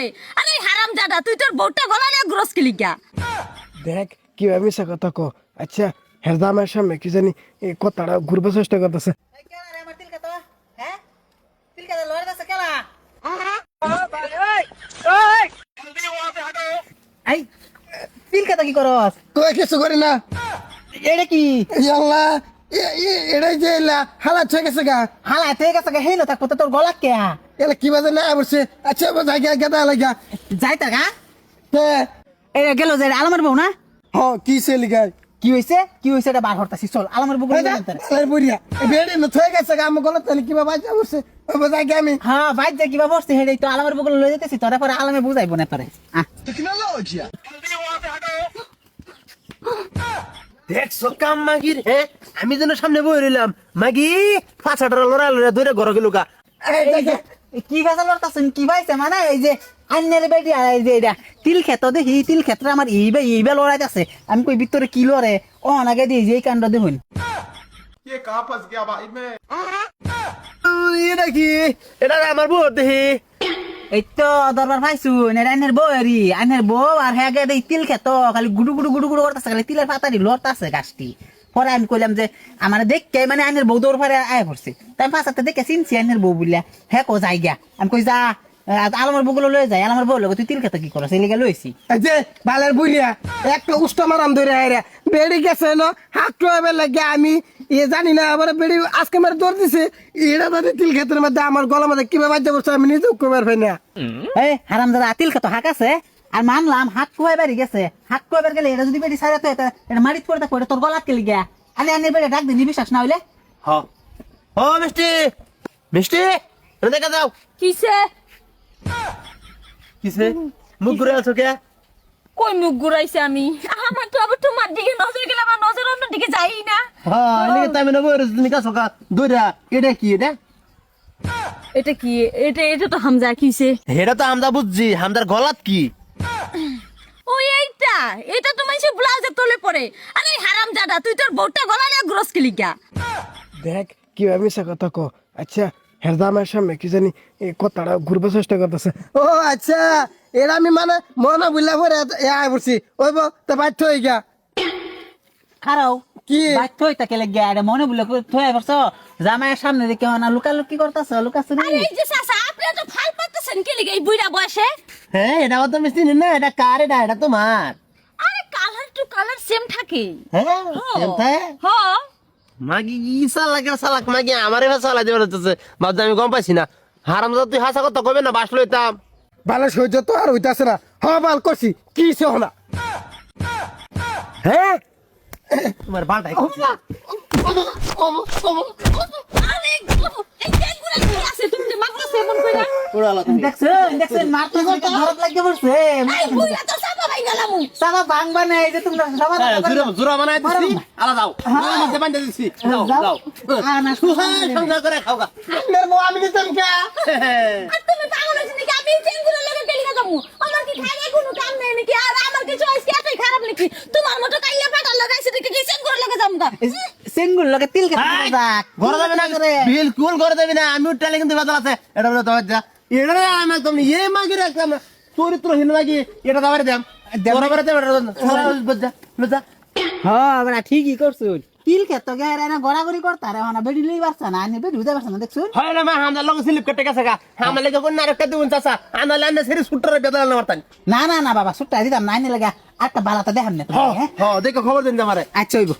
পড়ে আরে হারাম জাদা তুই তোর বউটা গলায় গ্রস কিলি গা দেখ কীভাবে মিশা কথা কো আচ্ছা হেরদামের সামনে কি জানি এই কথাটা ঘুরবার চেষ্টা করতেছে হ্যাঁ কি করস তো কিছু করি না এটা কি আল্লাহ এটাই যে হালা ছয় গেছে গা। হালা থেকে গেছে হেলো থাকব তোর গলা কে? এলা কি বাজে না বলছে আচ্ছা বোঝা গিয়া গেদা লাগা। যাইতা গা। তে। গেল যে আলামার বউ না? হ কি সে লিগাই কি হইছে? কি হইছে এটা বার হরতাছি চল আলামার বউ এই যা, আলার বুড়িয়া বেড়ে না ছয় গেছে গা আমার গলত তাহলে কিবা বাজা বলছে ওই বোঝা গিয়া আমি। হ্যাঁ বাইর যা কিবা বসছে হেডে তো আলামার বউ লয়ে যেতেছি তোরা পরে আলামে বুঝাইবো না পারে আহ। দেখছ কাম মাগির হ্যাঁ আমি যেন সামনে বই রইলাম। মাগি পাঁচাটা লড়া লড়া ধরে ঘর গেল গা। কি গাছ লড়তাছেন? কি পাইছে মানে এই যে আন্নের বেটি আর এই যে এটা তিল ক্ষেত দেখি তিল ক্ষেত্রে আমার এইবে লড়াইতেছে। আমি কই ভিতরে কি লড়ে? ও নাগে দিয়ে যে এই কাণ্ড দেখুন। এটা কি এটা আমার দেখি। এই তো দরবার পাইছু আন্নের বউ এরি। আইনের বউ আর হ্যাঁ এই তিল খেত, খালি গুডু গুডু গুডু গুডু করতেছে, খালি তিলের পাতারি লড়তাছে গাছটি। পরে আমি কইলাম যে, আমার দেখকে মানে আইনের বউ দৌড় ফারে আয় করছে তাই পাশাতে দেখে চিনছি আইনের বউ বললা হ্যাঁ কো যাই গিয়া আমি কই যা আলমার বউগুলো লয়ে যাই আলমার বউ তুই তিল ক্ষেত কি করছ এই লিগে লইছি এই যে বালের বুড়িয়া একটা উষ্ট মারাম ধরে আইরা বেড়ে গেছে ন হাত টোয়াবে লাগে আমি এ জানি না আবার বেড়ি আজকে আমার দৌড় দিছে এটা যদি তিল ক্ষেত্রের মধ্যে আমার গলা মধ্যে কীভাবে বাজ্যা বসছে আমি নিজেও কবার পাই না। এই হারাম দাদা তিল ক্ষেত হাক আছে? আর মানলাম হাত কুয়াই বাড়ি গেছে। হাত কুয়াই বাড়ি গেলে এটা যদি বেটি সারা তো এটা এটা মারিত পড়ে থাকো তোর গলাত কে লিগা আরে আনের বেড়ে ডাক দিনি বিশ্বাস না হইলে? হ। হ মিষ্টি। মিষ্টি দেখা যাও। কিসে? কিসে? মুখ ঘুরে আছো কে? কই মুখ ঘুরাইছে আমি? আমার তো আবার তোমার দিকে নজর গেলে আমার নজর অন্য দিকে যাই না। হ্যাঁ এলিগে তাই মানে বই রইছি নিকা সকা। দইরা এটা কি এটা? এটা কি? এটা এটা তো হামজা কিসে হেটা তো হামদা বুঝছি হামদার গলাত কি? ওই এইটা এটা তো মানুষের ব্লাউজে তলে পড়ে। আরে হারাম জাদা তুই তোর বউটা গলায় গ্রস কিলি গা দেখ কীভাবে মিশা কথা কো আচ্ছা হেরদামের সামনে কি জানি কথাটা ঘুরবার চেষ্টা করতেছে। ও আচ্ছা এরা আমি মানে মনে বুঝলা পরে আয় পড়ছি। ওই বো তো বাধ্য হয়ে গিয়া খারাও কি? বাইক থই তাকে লেগে আরে মনে বলে থই পারছ জামাইয়ের সামনে দেখে না লুকা লুকি করতেছ লুকাছ আরে এই যে চাচা আপনি তো ফাল পাচ্ছেন কি লিগে এই বুইড়া বয়সে? হ্যাঁ এটা তো মিষ্টি না এটা কার এটা? এটা তোমার। আরে কালার টু কালার সেম থাকে। হ্যাঁ হ্যাঁ। তাই? হ্যাঁ মাগি কি সালাক সালাক মাগি আমারে সালা বাদ আমি গম পাইছি না। হারাম তুই হাসা কথা কবে না বাস লইতাম। ভালো সহ্য তো আর হইতাছে না। হ বাল করছি কি সহ না হ্যাঁ তোমার বালটাই দেখছেন দেখছেন মারতে মারতে ঘরত লাগে পড়ছে এই বুইড়া তো সাবা ভাই গেলাম সাবা ভাঙবা না এই যে তোমরা সবার জুরা জুরা বানাই দিছি আলা যাও। মধ্যে বান্ধে দিছি। যাও যাও। হ্যাঁ, সুহাই সংসার করে খাওগা আপনার বউ আমি নিতাম কে? তুমি পাগল হইছ নাকি? আমি এই টেঙ্গুরা লাগে কেলিগা আমার কি খাইলে কোনো কাম নেই নাকি? আর আমার কি চয়েস কি? এতই খারাপ নাকি? তোমার মতো কাইয়া পাটা লাগাইছে দেখে কি টেঙ্গুরা লাগে যাব গা? সেঙ্গুল তিল খেতে যাক ঘরে যাবে না বিলকুল ঘরে যাবি না আমি উঠলে কিন্তু বেদল আছে। এটা বলে এটা আমি ইয়ে মাগি রাখলাম চরিত্রহীন মাগি এটা দাবারে দাম। হ্যাঁ ঠিকই করছুন তিল খেত গেরে না গড়াগড়ি করতারে হনা বেডি লই পারছ না আনি বেডি উদে পারছ না দেখছুন? হয় না মা হামদার লগে স্লিপ কেটে গেছে গা। হামদার লেগে কোন আরেকটা দিউন চাচা আনালে আনে সেরি সুটরে বেদল না মারতান না না না বাবা সুট্টা দিতাম না আনি লাগা একটা বালাটা দেখাম না হ্যাঁ? হ্যাঁ দেখো খবর দিন আমারে। আচ্ছা হইব।